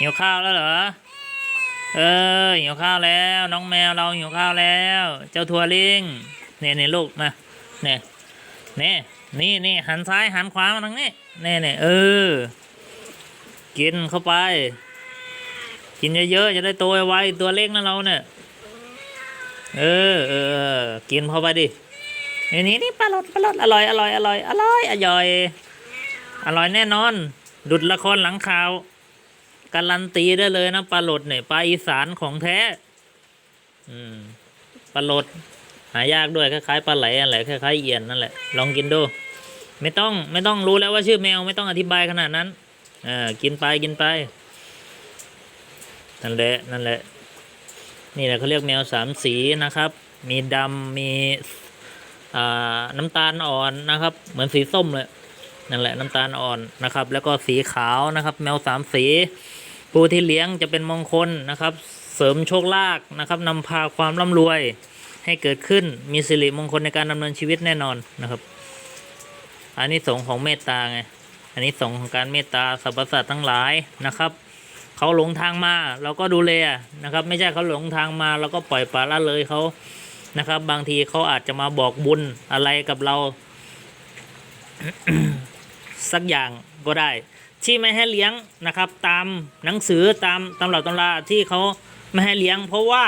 หิวข้าวแล้วเหรอ เออหิวข้าวแล้ว น้องแมวเราหิวข้าวแล้ว เจ้าทัวลิงเนี่ยเนี่ยลูกมาเนี่ยเนี่ยนี่นี่หันซ้ายหันขวามาทางนี้เนี่ยเนี่ยเออ กินเข้าไป กินเยอะๆจะได้โตไวๆตัวเล็กนะเราเนี่ยเออเออเออกินเข้าไปดินี่นี่นี่ปลาหลดปลาหลดอร่อยอร่อยอร่อยอร่อยอร่อยอร่อยแน่นอน ดุดละครหลังข่าว การันตีได้เลยนะปลาหลดเนี่ยปลาอีสานของแท้ อืมปลาหลดหายากด้วยคล้ายๆปลาไหลอะไรคล้ายๆเอียนนั่นแหละลองกินดูไม่ต้องไม่ต้องรู้แล้วว่าชื่อแมวไม่ต้องอธิบายขนาดนั้นเออกินไปกินไปนั่นแหละนั่นแหละ นี่แหละเขาเรียกแมวสามสีนะครับ มีดำมีอ่าน้ำตาลอ่อนนะครับ เหมือนสีส้มเลย นั่นแหละน้ำตาลอ่อนนะครับ แล้วก็สีขาวนะครับ แมวสามสีผู้ที่เลี้ยงจะเป็นมงคลนะครับ เสริมโชคลาภนะครับนำพาความร่ำรวย ให้เกิดขึ้นมีสิริมงคลในการดำเนินชีวิตแน่นอนนะครับ อันนี้สงของเมตตาไงอันนี้สงของการเมตตาสรรพสัตว์ทั้งหลายนะครับเขาหลงทางมาเราก็ดูแลนะครับ ไม่ใช่เขาหลงทางมาเราก็ปล่อยปละละเลยเขานะครับ บางทีเขาอาจจะมาบอกบุญอะไรกับเรา สักอย่างก็ได้ ที่ไม่ให้เลี้ยงนะครับ ตามหนังสือตามตำรับตำราที่เขาไม่ให้เลี้ยง เพราะว่า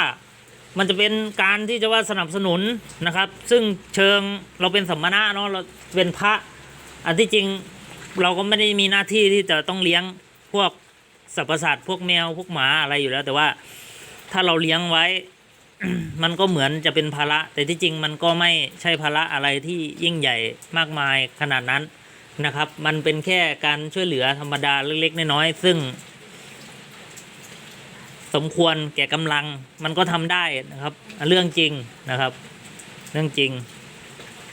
มันจะเป็นการที่จะว่าสนับสนุนนะครับ ซึ่งเชิงเราเป็นสัมมณะเนาะเราเป็นพระอันที่จริงเราก็ไม่ได้มีหน้าที่ที่จะต้องเลี้ยงพวกสรรพสัตว์พวกแมวพวกหมาอะไรอยู่แล้ว แต่ว่าถ้าเราเลี้ยงไว้ มันก็เหมือนจะเป็นภาระ แต่ที่จริงมันก็ไม่ใช่ภาระอะไรที่ยิ่งใหญ่มากมายขนาดนั้น นะครับ มันเป็นแค่การช่วยเหลือธรรมดาเล็กๆน้อยๆซึ่ง สมควรแก่กำลังมันก็ทำได้นะครับ เรื่องจริงนะครับ เรื่องจริง